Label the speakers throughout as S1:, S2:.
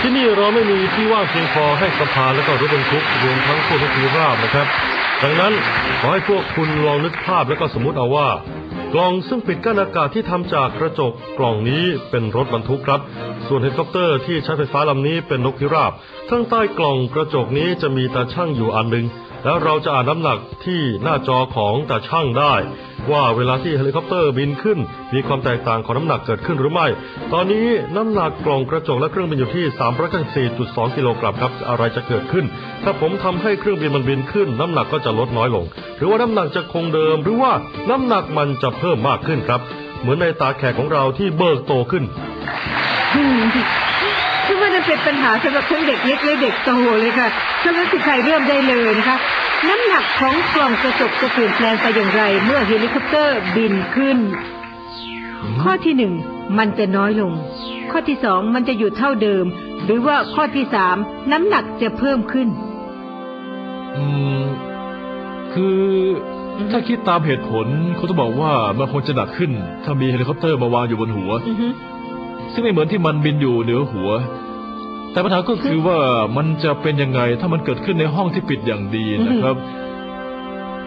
S1: ที่นี่เราไม่มีที่ว่างเพียงพอให้สภาและก็รถบรรทุกรวมทั้งพวกรถทีราบนะครับ ดังนั้นขอให้พวกคุณลองนึกภาพและก็สมมติเอาว่า กล่องซึ่งปิดกั้นอากาศที่ทำจากกระจกกล่องนี้เป็นรถบรรทุกครับ ส่วนเฮลิคอปเตอร์ที่ใช้ไฟฟ้าลำนี้เป็นนกพิราบข้างใต้กล่องกระจกนี้จะมีตาช่างอยู่อันหนึ่ง แล้วเราจะอ่านน้ำหนักที่หน้าจอของตาช่างได้ ว่าเวลาที่เฮลิคอปเตอร์บินขึ้น มีความแตกต่างของน้ำหนักเกิดขึ้นหรือไม่ ตอนนี้น้ำหนักกล่องกระจกและเครื่องบินอยู่ที่ 394.2 กิโลกรัมครับอะไรจะเกิดขึ้น ถ้าผมทำให้เครื่องบินมันบินขึ้น น้ำหนักก็จะลดน้อยลง หรือว่าน้ำหนักจะคงเดิม หรือว่าน้ำหนักมันจะเพิ่มมากขึ้นครับ เหมือนในตาแขกของเราที่เบิกโตขึ้น
S2: คือว่านั่นเป็นปัญหาสำหรับทั้งเด็กเล็กและเด็กโตเลยค่ะฉะนั้นสิใครเริ่มได้เลยนะคะ น้ำหนักของกล่องกระจกจะเปลี่ยนแปลงไปอย่างไร เมื่อเฮลิคอปเตอร์บินขึ้น ข้อที่หนึ่งมันจะน้อยลง ข้อที่สองมันจะอยู่เท่าเดิม หรือว่าข้อที่สามน้ำหนักจะเพิ่มขึ้น
S3: อืม คือถ้าคิดตามเหตุผลเขาต้องบอกว่ามันคงจะหนักขึ้น ถ้ามีเฮลิคอปเตอร์มาวางอยู่บนหัว
S2: อือฮึ
S3: ซึ่งไม่เหมือนที่มันบินอยู่เหนือหัว แต่ปัญหาก็คือว่ามันจะเป็นยังไงถ้ามันเกิดขึ้นในห้องที่ปิดอย่างดีนะครับ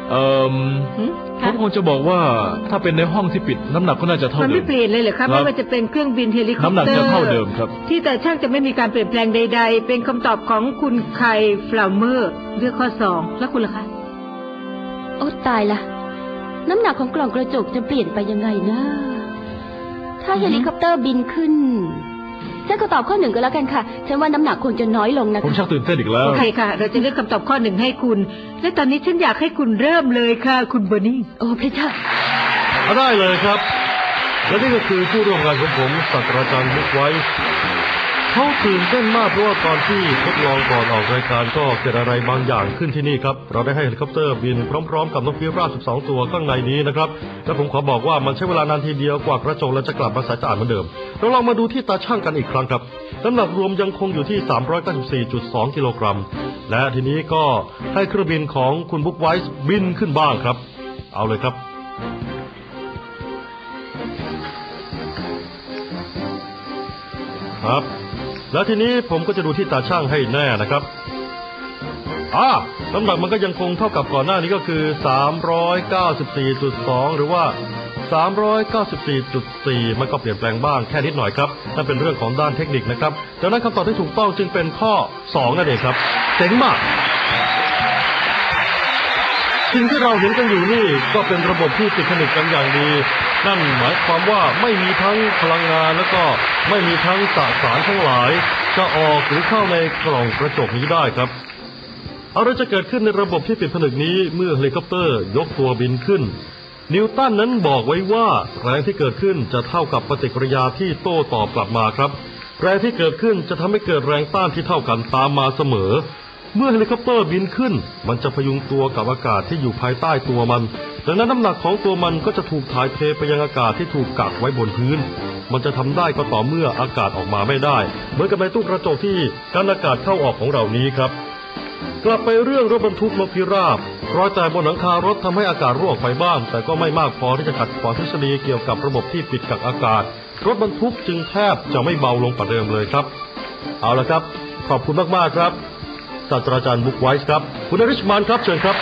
S3: เอ่อ
S2: อืม
S3: ผ
S2: ค่ะ
S3: มคงจะบอกว่าถ้าเป็นในห้องที่ปิดน้ำหนักก็น่าจะเท่า
S2: มัน
S3: เดิ
S2: ไม่
S3: ม
S2: เปลี่ยนเลยเหรอครับ
S3: ครับ
S2: ไม่ว่าจะเป็นเครื่องบินเฮลิคอป
S3: น้ำหนัก
S2: เตอร์
S3: จะเท่าเดิมครับ
S2: ที่แต่ช่างจะไม่มีการเปลี่ยนแปลงใด ๆ เป็นคำตอบของคุณไคฟลาวเมอร์เลือกข้อสองแล้วคุณล่ะคะ
S4: โอ้ตายละน้ำหนักของกล่องกระจกจะเปลี่ยนไปยังไงนะถ้าเฮลิคอปเตอร์บินขึ้น ฉันก็ตอบข้อหนึ่งก็แล้วกันค่ะ ฉันว่าน้ำหนักคงจะน้อยลงนะ
S3: ผม
S4: คะ
S3: ชักตื่นเต้นอีกแล้ว
S2: โอเคค่ะ เราจะเลือกคำตอบข้อหนึ่งให้คุณ และตอนนี้ฉันอยากให้คุณเริ่มเลยค่ะ คุณเบอร์นี่
S4: โอ้พระเจ้า
S1: เอาได้เลยครับ และนี่ก็คือผู้ร่วมงานของผมศาสตราจารย์บุ๊กไว้ เขาตื่นเต้นมากเพราะว่าตอนที่ทดลองก่อนออกรายการก็เกิดอะไรบางอย่างขึ้นที่นี่ครับ เราได้ให้เฮลิคอปเตอร์บินพร้อมๆ กับนกพิราบ12 ตัวข้างในนี้นะครับ และผมขอบอกว่ามันใช้เวลานานทีเดียวกว่ากระจกแล้วจะกลับมาใสสะอาดเหมือนเดิม เราลองมาดูที่ตาช่างกันอีกครั้งครับน้ำหนักรวมยังคงอยู่ที่ 394.2 กิโลกรัม และทีนี้ก็ให้เครื่องบินของคุณบุ๊กไวส์บินขึ้นบ้างครับ เอาเลยครับครับ แล้วทีนี้ผมก็จะดูที่ตาช่างให้แน่นะครับอ่าน้ำหนักมันก็ยังคงเท่ากับก่อนหน้านี้ก็คือ 394.2 หรือว่า 394.4 มันก็เปลี่ยนแปลงบ้างแค่นิดหน่อยครับนั่นเป็นเรื่องของด้านเทคนิคนะครับดังนั้นคำตอบที่ถูกต้องจึงเป็นข้อ 2 นั่นเองครับเจ๋งมาก สิ่งที่เราเห็นกันอยู่นี่ก็เป็นระบบที่ติดผนึกกันอย่างดี นั่นหมายความว่าไม่มีทั้งพลังงานแล้วก็ไม่มีทั้งสสารทั้งหลาย จะออกหรือเข้าในกล่องกระจกนี้ได้ครับอะไรจะเกิดขึ้นในระบบที่ติดผนึกนี้เมื่อเฮลิคอปเตอร์ยกตัวบินขึ้น นิวตันนั้นบอกไว้ว่าแรงที่เกิดขึ้นจะเท่ากับปฏิกิริยาที่โต้ตอบกลับมาครับ แรงที่เกิดขึ้นจะทำให้เกิดแรงต้านที่เท่ากันตามมาเสมอ เมื่อเฮลิคอปเตอร์บินขึ้น มันจะพยุงตัวกับอากาศที่อยู่ภายใต้ตัวมัน ดังนั้นน้ำหนักของตัวมันก็จะถูกถ่ายเทไปยังอากาศที่ถูกกักไว้บนพื้น มันจะทำได้ก็ต่อเมื่ออากาศออกมาไม่ได้ เหมือนกับในตู้กระจกที่การอากาศเข้าออกของเรานี้ครับ กลับไปเรื่องรถบรรทุกนกพิราบรอยแตกบนหลังคารถทำให้อากาศรั่วไปบ้าง แต่ก็ไม่มากพอที่จะขัดขวางทฤษฎีเกี่ยวกับระบบที่ปิดกักอากาศ รถบรรทุกจึงแทบจะไม่เบาลงกว่าเดิมเลยครับ เอาละครับ ขอบคุณมากๆครับ ศาสตราจารย์บุ๊กไวส์ครับ คุณอริชมานครับเชิญครับ